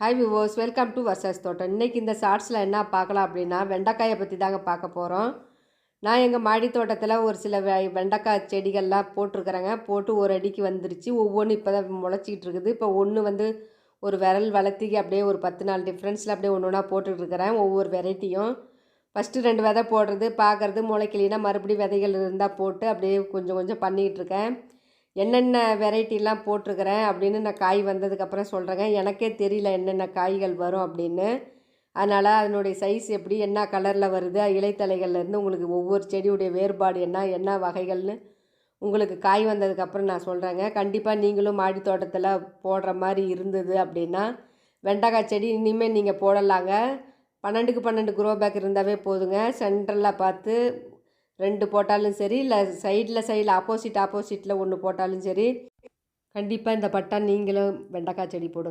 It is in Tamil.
ஹாய் விவோஸ் வெல்கம் டு வர்சஸ் தோட்டம் இன்றைக்கி இந்த ஷார்ட்ஸில் என்ன பார்க்கலாம் அப்படின்னா வெண்டைக்காயை பற்றி தாங்க பார்க்க போகிறோம் நான் எங்கள் மாடி தோட்டத்தில் ஒரு சில வெ வெண்டைக்காய் செடிகள்லாம் போட்டிருக்கிறேங்க. போட்டு ஒரு அடிக்கு வந்துருச்சு. ஒவ்வொன்றும் இப்போ தான் முளைச்சிக்கிட்டு இருக்குது. இப்போ ஒன்று வந்து ஒரு விரல் வளர்த்திக்கு அப்படியே ஒரு பத்து நாள் டிஃப்ரென்ஸில் அப்படியே ஒன்று ஒன்றா போட்டுட்ருக்கிறேன் ஒவ்வொரு வெரைட்டியும். ஃபஸ்ட்டு ரெண்டு விதை போடுறது பார்க்குறது முளைக்கலினா மறுபடியும் விதைகள் இருந்தால் போட்டு அப்படியே கொஞ்சம் கொஞ்சம் பண்ணிக்கிட்டு இருக்கேன். என்னென்ன வெரைட்டிலாம் போட்டிருக்கிறேன் அப்படின்னு நான் காய் வந்ததுக்கப்புறம் சொல்கிறேங்க எனக்கே தெரியல என்னென்ன காய்கள் வரும் அப்படின்னு. அதனால் அதனுடைய சைஸ் எப்படி என்ன கலரில் வருது இலைத்தலைகள்லேருந்து உங்களுக்கு ஒவ்வொரு செடியுடைய வேறுபாடு என்ன என்ன வகைகள்னு உங்களுக்கு காய் வந்ததுக்கப்புறம் நான் சொல்கிறேங்க கண்டிப்பாக நீங்களும் மாடி தோட்டத்தில் போடுற மாதிரி இருந்தது அப்படின்னா வெண்டைக்காய் செடி இனிமேல் நீங்கள் போடலாங்க. பன்னெண்டுக்கு பன்னெண்டு குரோ பேக் இருந்தாவே போதுங்க. சென்டரில் பார்த்து ரெண்டு போட்டாலும் சரி இல்லை சைடில் சைடில் ஆப்போசிட் ஆப்போசிட்டில் ஒன்று போட்டாலும் சரி கண்டிப்பாக இந்த பட்டா நீங்களும் வெண்டைக்காய் செடி போடுங்க.